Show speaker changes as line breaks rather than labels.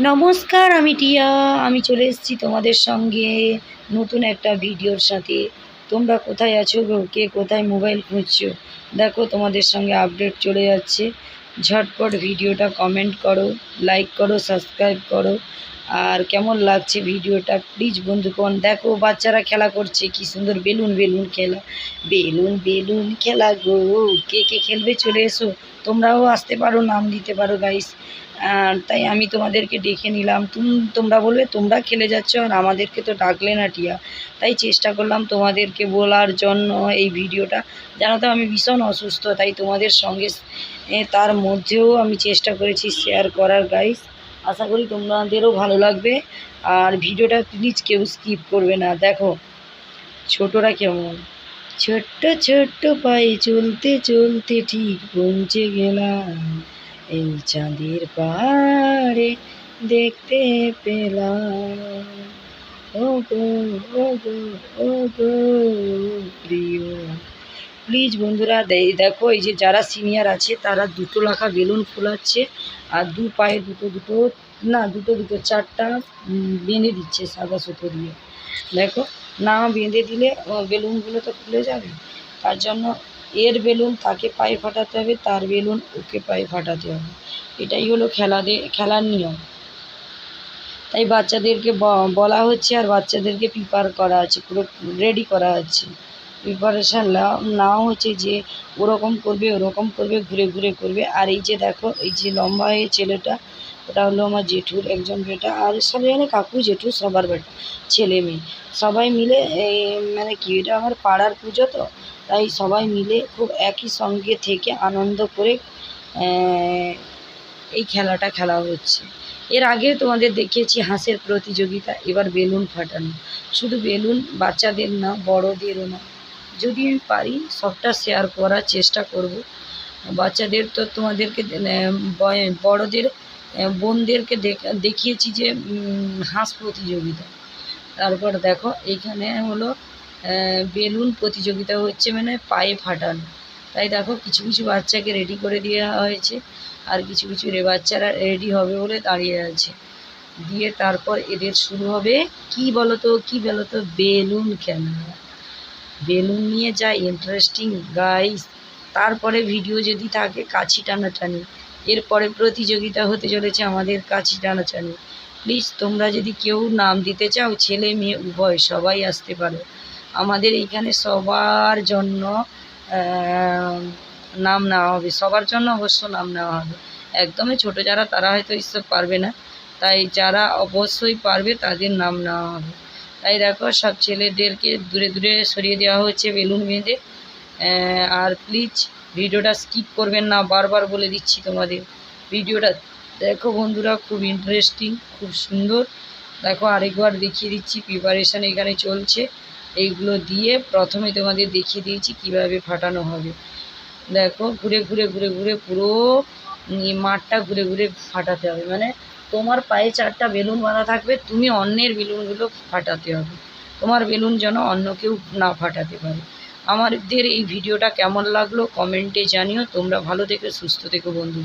নমস্কার, আমি টিয়া। আমি চলে এসেছি তোমাদের সঙ্গে নতুন একটা ভিডিওর সাথে। তোমরা কোথায় আছো গো? কে কোথায় মোবাইল খুঁজছো? দেখো, তোমাদের সঙ্গে আপডেট চলে যাচ্ছে। ঝটপট ভিডিওটা কমেন্ট করো, লাইক করো, সাবস্ক্রাইব করো। আর কেমন লাগছে ভিডিওটা? প্লিজ বন্ধুগণ দেখো, বাচ্চারা খেলা করছে, কি সুন্দর বেলুন বেলুন খেলা। বেলুন বেলুন খেলা গো, কে কে খেলবে চলে এসো। তোমরাও আসতে পারো, নাম দিতে পারো গাইস আর তাই আমি তোমাদেরকে ডেকে নিলাম। তুম, তোমরা বলবে, তোমরা খেলে যাচ্ছ, আর আমাদেরকে তো ডাকলে না টিয়া। তাই চেষ্টা করলাম তোমাদেরকে বলার জন্য এই ভিডিওটা। জানো তো, আমি ভীষণ অসুস্থ, তাই তোমাদের সঙ্গে তার মধ্যেও আমি চেষ্টা করেছি শেয়ার করার গাইস আশা করি তোমাদেরও ভালো লাগবে। আর ভিডিওটা প্লিজ কেউ স্কিপ করবে না। দেখো, ছোটরা কেমন? ছোট্ট ছোট্ট পায়ে চলতে চলতে ঠিক পৌঁছে গেলাম। এই চাঁদের পাহাড়ে দেখতে পেলাম। ও গো ও গো ও গো প্রিয় প্লিজ বন্ধুরা দেখো, এই যে যারা সিনিয়র আছে, তারা দুটো লাখা বেলুন ফোলাচ্ছে, আর দু পায়ে দুটো দুটো, না, দুটো দুটো, চারটা বেঁধে দিচ্ছে সাদা সুতো দিয়ে। দেখো, না বেঁধে দিলে বেলুনগুলো তো খুলে যাবে। তার জন্য এর বেলুন তাকে পায়ে ফাটাতে হবে, তার বেলুন ওকে পায়ে ফাটাতে হবে। এটাই হলো খেলা দে- খেলার নিয়ম। তাই বাচ্চাদেরকে বলা হচ্ছে, আর বাচ্চাদেরকে প্রিপার করা আছে, পুরো রেডি করা আছে। প্রিপারেশান নাও হচ্ছে যে ওরকম করবে ওরকম করবে, ঘুরে ঘুরে করবে। আর এই যে দেখো, এই যে লম্বা হয়ে ছেলেটা, ওটা হলো আমার জেঠুর একজন বেটা। আর সব জানে কাকু জেঠু সবার বেটা, ছেলে মেয়ে। সবাই মিলে মানে কি এটা আমার পাড়ার পুজো তো, তাই সবাই মিলে খুব একই সঙ্গে থেকে আনন্দ করে এই খেলাটা খেলা হচ্ছে। এর আগে তোমাদের দেখিয়েছি হাঁসের প্রতিযোগিতা, এবার বেলুন ফাটানো। শুধু বেলুন বাচ্চাদের না, বড়দেরও না। যদি আমি পারি, সবটা শেয়ার করার চেষ্টা করব। বাচ্চাদের তো তোমাদেরকে বড়দের বোনদেরকে দেখ- দেখিয়েছি যে হাঁস প্রতিযোগিতা। তারপর দেখো, এইখানে হলো বেলুন প্রতিযোগিতা হচ্ছে মানে পায়ে ফাটানো। তাই দেখো, কিছু কিছু বাচ্চাকে রেডি করে দেওয়া হয়েছে, আর কিছু কিছু রে, বাচ্চারা রেডি হবে বলে দাঁড়িয়ে আছে। দিয়ে তারপর এদের শুরু হবে, কি বলতো কি বলতো, বেলুন খেলা বেলুন নিয়ে যা ইন্টারেস্টিং গাইস তারপরে ভিডিও যদি থাকে, কাছি টানাটানি। এরপরে প্রতিযোগিতা হতে চলেছে আমাদের কাছি টানাটানি। প্লিজ তোমরা যদি কেউ নাম দিতে চাও, ছেলে, মেয়ে, উভয়, সবাই আসতে পারো। আমাদের এইখানে সবার জন্য নাম নেওয়া হবে। সবার জন্য অবশ্য নাম নেওয়া হবে। একদমই ছোট যারা, তারা হয়তো এইসব পারবে না। তাই যারা অবশ্যই পারবে, তাদের নাম নেওয়া হবে। তাই দেখো, সব ছেলেদেরকে দূরে দূরে সরিয়ে দেওয়া হচ্ছে বেলুন বেঁধে। আর প্লিজ ভিডিওটা স্কিপ করবেন না, বারবার বলে দিচ্ছি তোমাদের। ভিডিওটা দেখো বন্ধুরা, খুব ইন্টারেস্টিং খুব সুন্দর। দেখো আরেকবার দেখিয়ে দিচ্ছি প্রিপারেশান এখানে চলছে। এইগুলো দিয়ে প্রথমে তোমাদের দেখিয়ে দিয়েছি কীভাবে ফাটানো হবে। দেখো, ঘুরে ঘুরে ঘুরে ঘুরে পুরো মাঠটা ঘুরে ঘুরে ফাটাতে হবে। মানে তোমার পায়ে চারটা বেলুন বাঁধা থাকবে, তুমি অন্যের বেলুনগুলো ফাটাতে হবে। তোমার বেলুন যেন অন্য কেউ না ফাটাতে পারে। আমাদের এই ভিডিওটা কেমন লাগল কমেন্টে জানিও। তোমরা ভালো থেকো, সুস্থ থেকে বন্ধু।